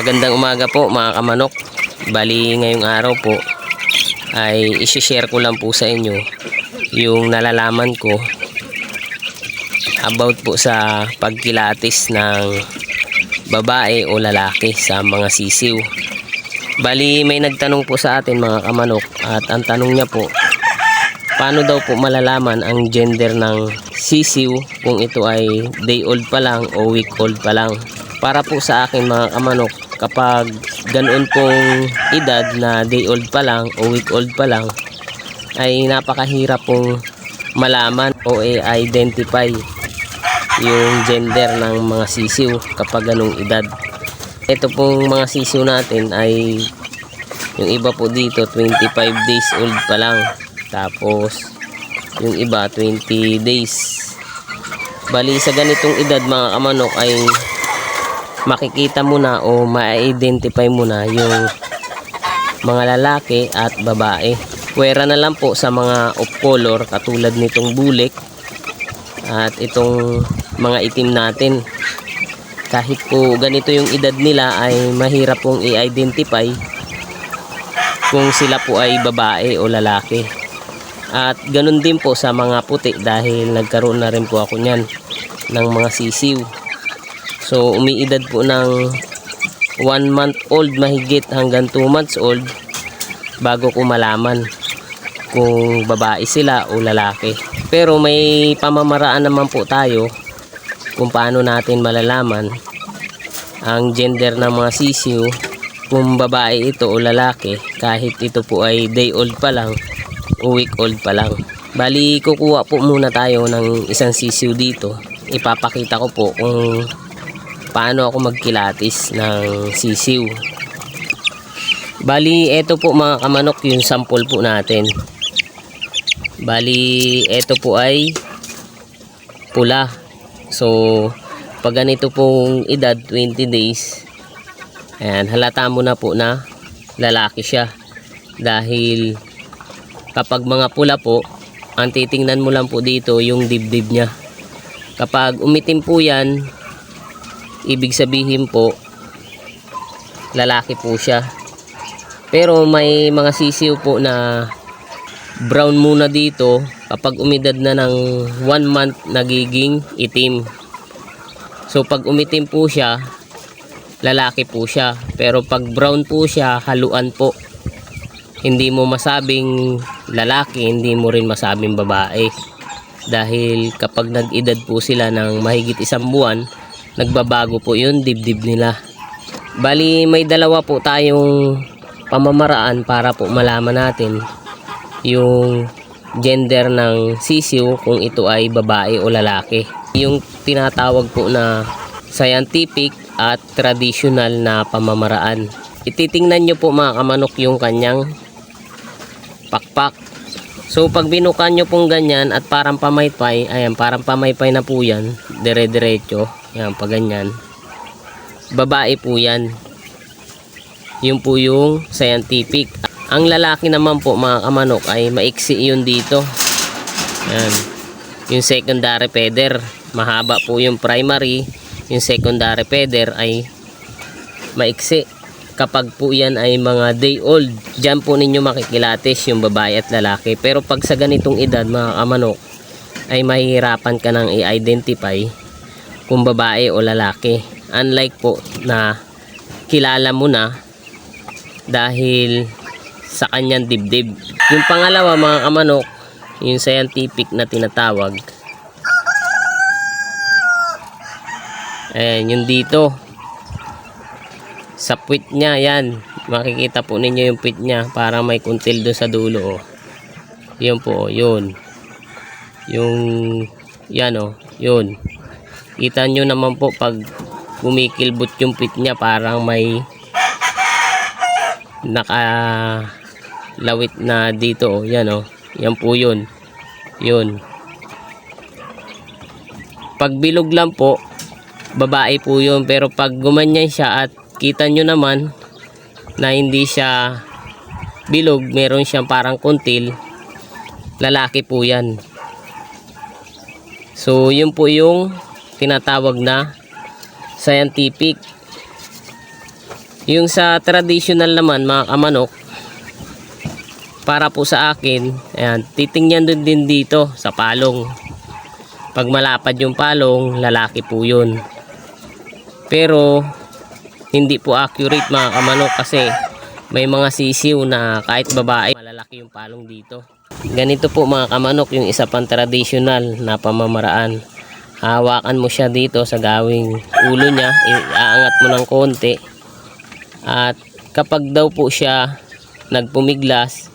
Magandang umaga po mga kamanok. Bali ngayong araw po ay isi-share ko lang po sa inyo yung nalalaman ko about po sa pagkilatis ng babae o lalaki sa mga sisiw. Bali may nagtanong po sa atin mga kamanok at ang tanong niya po paano daw po malalaman ang gender ng sisiw kung ito ay day old pa lang o week old pa lang. Para po sa akin mga kamanok, kapag ganoon pong edad na day old pa lang o week old pa lang, ay napakahirap pong malaman o i-identify yung gender ng mga sisiw kapag ganong edad. Ito pong mga sisiw natin ay yung iba po dito 25 days old pa lang. Tapos yung iba 20 days. Bali sa ganitong edad mga kamanok ay makikita mo na o ma-identify mo na yung mga lalaki at babae. Pwera na lang po sa mga off color katulad nitong bulik at itong mga itim natin. Kahit po ganito yung edad nila ay mahirap pong i-identify kung sila po ay babae o lalaki. At ganun din po sa mga puti dahil nagkaroon na rin po ako niyan ng mga sisiw. So umiidad po ng 1 month old mahigit hanggang 2 months old bago ko malaman kung babae sila o lalaki. Pero may pamamaraan naman po tayo kung paano natin malalaman ang gender ng mga sisiw kung babae ito o lalaki kahit ito po ay day old pa lang o week old pa lang. Bali kukuha po muna tayo ng isang sisiw dito. Ipapakita ko po kung paano ako magkilatis ng sisiw. Bali, ito po mga kamanok yung sample po natin. Bali, ito po ay pula. So, pag ganito pong edad, 20 days, ayan, halata mo na po na lalaki siya. Dahil kapag mga pula po, ang titingnan mo lang po dito yung dibdib niya. Kapag umitim po yan, ibig sabihin po lalaki po siya. Pero may mga sisiw po na brown muna dito. Kapag umidad na ng 1 month nagiging itim. So pag umitim po siya lalaki po siya. Pero pag brown po siya haluan po. Hindi mo masabing lalaki hindi mo rin masabing babae. Dahil kapag nag-edad po sila ng mahigit isang buwan nagbabago po yun dibdib nila. Bali may dalawa po tayong pamamaraan para po malaman natin yung gender ng sisiw kung ito ay babae o lalaki. Yung tinatawag po na scientific at traditional na pamamaraan. Ititingnan nyo po mga kamanok yung kanyang pakpak. So pag binukan nyo pong ganyan at parang pamaypay, ayan parang pamaypay na po yan, dire-diretso, ayan pa ganyan. Babae po yan. Yun po yung scientific. Ang lalaki naman po mga kamanok ay maiksi yun dito. Ayan. Yung secondary feather, mahaba po yung primary, yung secondary feather ay maiksi kapag po yan ay mga day old dyan po ninyo makikilatis yung babae at lalaki pero pag sa ganitong edad mga kamanok ay mahihirapan ka nang i-identify kung babae o lalaki. Unlike po na kilala mo na dahil sa kanyang dibdib. Yung pangalawa mga kamanok yung scientific na tinatawag. Ayan yung dito. Sa puwit niya yan. Makikita po ninyo yung puwit niya. Parang may kuntil doon sa dulo oh. yun po oh, yun. Yung yan oh yun kita nyo naman po pag kumikilbot yung puwit niya parang may naka lawit na dito. Oh yan oh. Yan po yun. Yun. Pag bilog lang po babae po yun. Pero pag gumanyan siya at kita nyo naman na hindi siya bilog meron siyang parang kuntil lalaki po yan. So yun po yung tinatawag na scientific Yung sa traditional naman mga kamanok, para po sa akin, ayan, titingnan dun din dito sa palong. Pag malapad yung palong, lalaki po yun. Pero, hindi po accurate mga kamanok kasi may mga sisiw na kahit babae, malalaki yung palong dito. Ganito po mga kamanok yung isa pang traditional na pamamaraan. Hawakan mo siya dito sa gawing ulo niya, iaangat mo ng konti. At kapag daw po siya nagpumiglas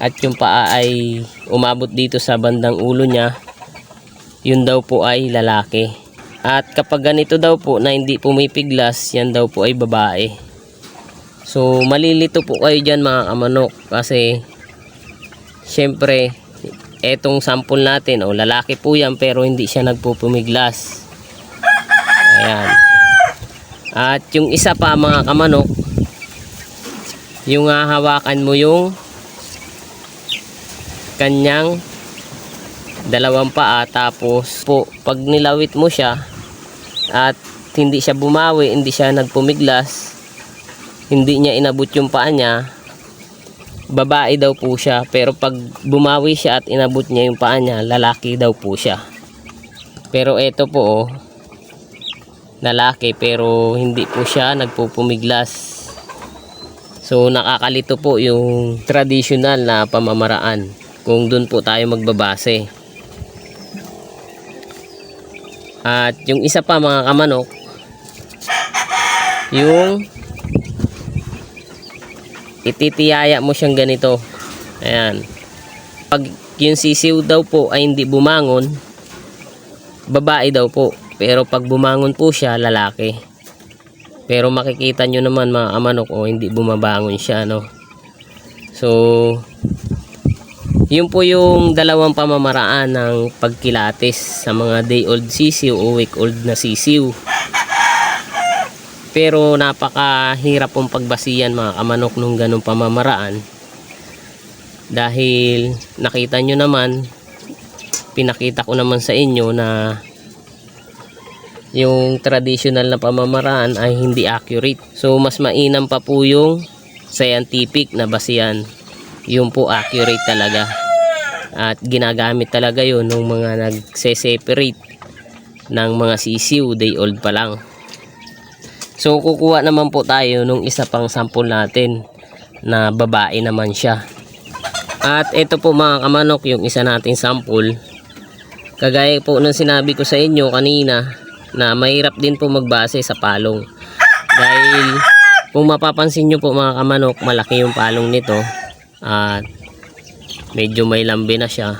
at yung paa ay umabot dito sa bandang ulo niya, yun daw po ay lalaki. At kapag ganito daw po na hindi pumipiglas, yan daw po ay babae. So malilito po kayo dyan mga kamanok kasi syempre etong sample natin o lalaki po yan pero hindi siya nagpupumiglas. Ayan. At yung isa pa mga kamanok, yung hahawakan mo yung kanyang dalawang paa tapos po pag nilawit mo siya at hindi siya bumawi, hindi siya nagpumiglas, hindi niya inabot yung paa niya, babae daw po siya. Pero pag bumawi siya at inabot niya yung paa niya, lalaki daw po siya. Pero ito po, oh, lalaki pero hindi po siya nagpupumiglas. So nakakalito po yung traditional na pamamaraan kung doon po tayo magbabase. At yung isa pa mga kamanok, yung ititiyaya mo siyang ganito. Ayan. Pag yung sisiw daw po ay hindi bumangon, babae daw po. Pero pag bumangon po siya, lalaki. Pero makikita nyo naman mga kamanok, oh, hindi bumabangon siya, no? So, yun po yung dalawang pamamaraan ng pagkilatis sa mga day old sisiw o week old na sisiw. Pero napakahirap pong pagbasihan mga kamanok nung ganong pamamaraan. Dahil nakita nyo naman, pinakita ko naman sa inyo na yung traditional na pamamaraan ay hindi accurate. So mas mainam pa po yung scientific na basihan. Yung po accurate talaga. At ginagamit talaga yun ng mga nagse-separate ng mga sisiw day old pa lang. So kukuha naman po tayo nung isa pang sample natin na babae naman siya. At ito po mga kamanok yung isa nating sample. Kagaya po ng sinabi ko sa inyo kanina na mahirap din po magbase sa palong. Dahil kung mapapansin nyo po mga kamanok malaki yung palong nito at medyo may lambi na siya.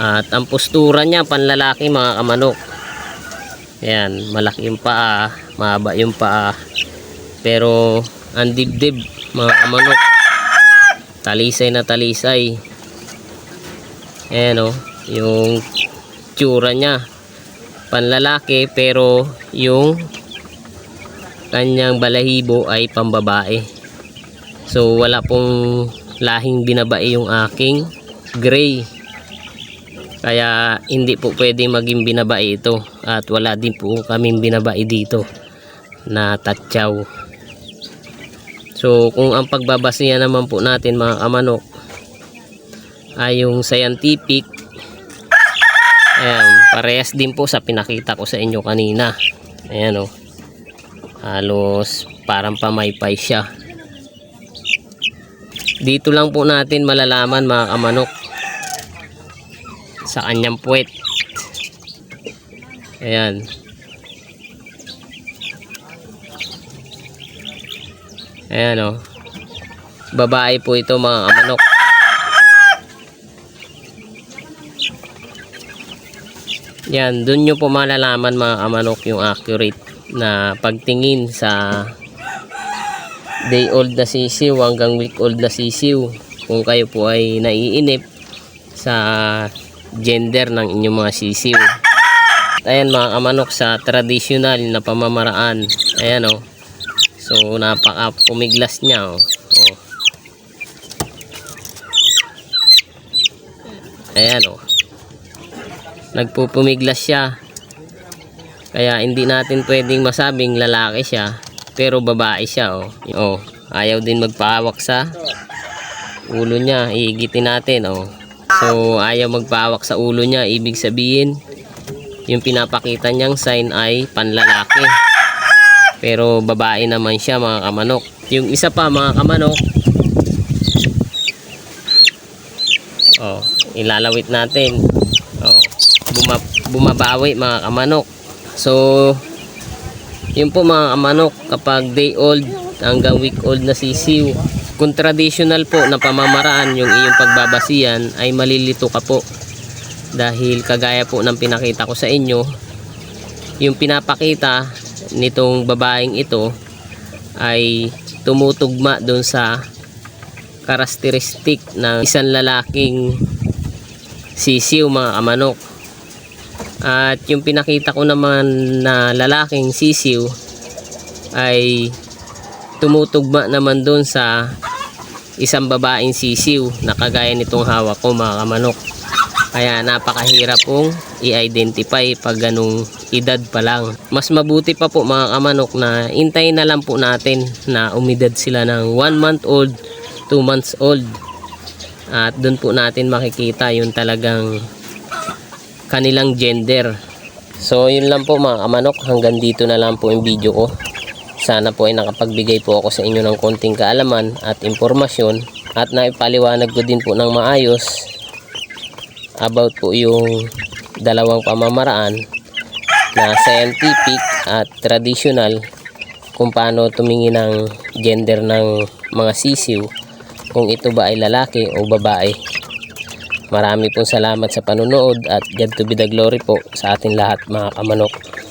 At ang postura niya panlalaki mga kamanok. Ayan, malaki yung paa, mahaba yung paa. Pero ang dibdib mga kamanok. Talisay na talisay. Ayan o, yung tsura niya. Panlalaki pero yung kanyang balahibo ay pambabae. So wala pong lahing binabae yung aking gray. Kaya hindi po pwedeng maging binabae ito at wala din po kaming binabae dito na tatsaw. So kung ang pagbabasihan naman po natin mga kamanok ay yung scientific ayan, parehas din po sa pinakita ko sa inyo kanina. Ayan o. Halos parang pamaypay siya. Dito lang po natin malalaman mga kamanok sa kanyang puwet. Ayan. Ayan o. Babae po ito mga kamanok. Yan, dun nyo po malalaman mga kamanok yung accurate na pagtingin sa day old na sisiw hanggang week old na sisiw kung kayo po ay naiinip sa gender ng inyong mga sisiw ayan mga kamanok sa traditional na pamamaraan ayan o oh. so napaka pumiglas niya o oh. oh. ayan o oh. nagpupumiglas siya kaya hindi natin pwedeng masabing lalaki siya Pero babae siya oh. Oh, ayaw din magpahawak sa ulo niya. Iigitin natin oh. So ayaw magpahawak sa ulo niya. Ibig sabihin yung pinapakita niyang sign ay panlalaki. Pero babae naman siya mga kamanok. Yung isa pa mga kamanok. Oh, ilalawit natin. Oh, buma bumabawi mga kamanok. So, yun po mga kamanok kapag day old hanggang week old na sisiw. Kung traditional po na pamamaraan yung iyong pagbabasiyan ay malilito ka po. Dahil kagaya po ng pinakita ko sa inyo, yung pinapakita nitong babaeng ito ay tumutugma doon sa karakteristik ng isang lalaking sisiw mga kamanok. At yung pinakita ko naman na lalaking sisiw ay tumutugma naman doon sa isang babaeng sisiw na kagaya nitong hawak ko mga kamanok. Kaya napakahirap pong i-identify pag ganung edad pa lang. Mas mabuti pa po mga kamanok na intayin na lang po natin na umidad sila ng 1 month old, 2 months old. At doon po natin makikita yung talagang kanilang gender. So yun lang po mga kamanok, hanggang dito na lang po yung video ko. Sana po ay nakapagbigay po ako sa inyo ng konting kaalaman at impormasyon at naipaliwanag ko din po ng maayos about po yung dalawang pamamaraan na scientific at traditional kung paano tumingin ng gender ng mga sisiw kung ito ba ay lalaki o babae. Marami pong salamat sa panunood at God to be the glory po sa ating lahat mga kamanok.